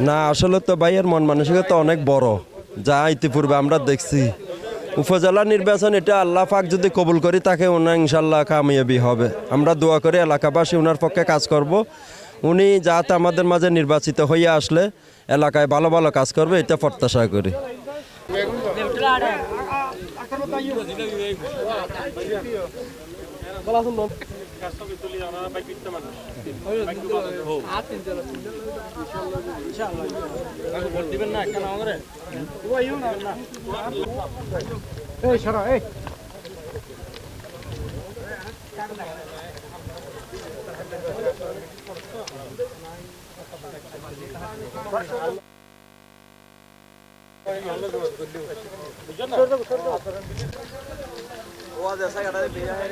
না, আসলে তো ভাইয়ের মন মানসিকতা অনেক বড়। যা ইতিপূর্বে আমরা দেখছি। উপজেলা নির্বাচন, এটা আল্লাহ পাক যদি কবুল করি, তাকে ওনার ইনশাল্লাহ কামিয়াবি হবে। আমরা দোয়া করি, এলাকাবাসী ওনার পক্ষে কাজ করব। উনি যাতে আমাদের মাঝে নির্বাচিত হইয়া আসলে এলাকায় ভালো ভালো কাজ করবে, এটা প্রত্যাশা করি। এই সরা এই वो जैसा कटा है भैया है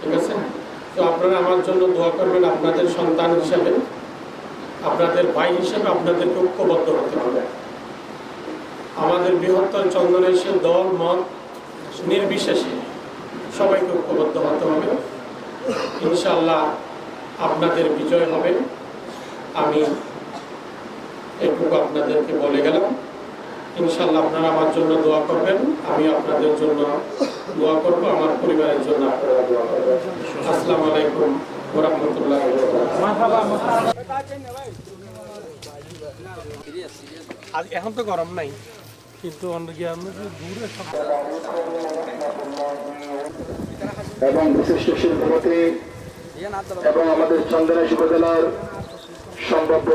ঠিক আছে? তো আপনারা আমার জন্য দোয়া করবেন আপনাদের সন্তান হিসাবে। আপনাদের ভাই হিসাবে আপনাদেরকে ঐক্যবদ্ধ হতে হবে। আমাদের বৃহত্তর চন্দনেশ্বর দল, মত নির্বিশেষে সবাইকে ঐক্যবদ্ধ হতে হবে। ইনশাল্লাহ আপনাদের বিজয় হবে। আমি এটুকু আপনাদেরকে বলে গেলাম। ইনশাল্লাহ আপনারা আমার জন্য দোয়া করবেন আমি আপনাদের জন্য দোয়া করব আমার পরিবারের জন্য আপনারা দোয়া করবেন। আসসালামু আলাইকুম ওরহমতুল্লাহ আজ এখন তো গরম নাই কিন্তু অন্য দূরে এবং বিশিষ্ট শিল্পপতি এবং আমাদের চন্দনেশ উপজেলার সম্ভাব্য